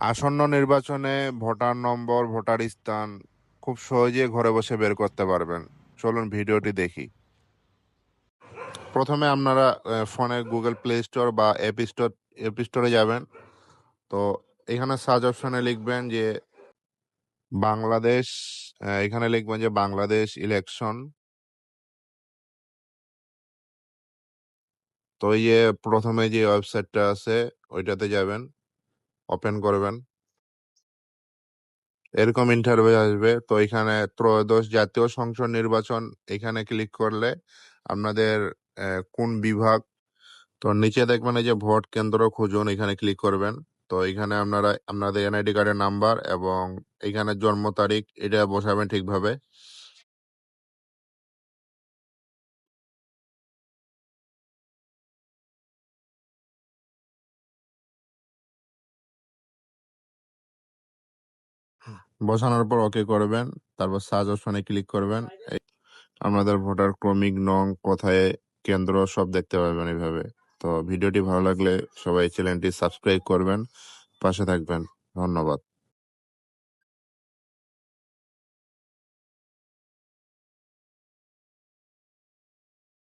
আসন্ন নির্বাচনে ভোটার নম্বর, ভোটার স্থান খুব সহজে ঘরে বসে বের করতে পারবেন। চলুন ভিডিওটি দেখি। প্রথমে আপনারা ফোনে গুগল প্লে স্টোর বা অ্যাপ স্টোর, অ্যাপ স্টোরে যাবেন। তো এখানে সার্চ অপশনে লিখবেন যে বাংলাদেশ এখানে লিখবেন যে বাংলাদেশ ইলেকশন। তো এই যে প্রথমে যে ওয়েবসাইটটা আছে, ওইটাতে যাবেন। ওপেন করবেন। এরকম ইন্টারভিউ আসবে। তো এখানে ত্রয়োদশ জাতীয় সংসদ নির্বাচন এখানে ক্লিক করলে আপনাদের কোন বিভাগ, তো নিচে দেখবেন এই যে ভোট কেন্দ্র খুঁজুন, এখানে ক্লিক করবেন। তো এখানে আপনারা, আপনাদের এনআইডি কার্ডের নাম্বার এবং এখানে জন্ম তারিখ, এটা বসাবেন ঠিকভাবে। বসানোর পর ওকে করবেন, তারপর সার্চ অপশনে ক্লিক করবেন। আমাদের ভোটার ক্রমিক নং, কোথায়, কেন্দ্র সব দেখতে পাবেন এইভাবে। তো ভিডিওটি ভালো লাগলে সবাই চ্যানেলটি সাবস্ক্রাইব করবেন, পাশে থাকবেন। ধন্যবাদ।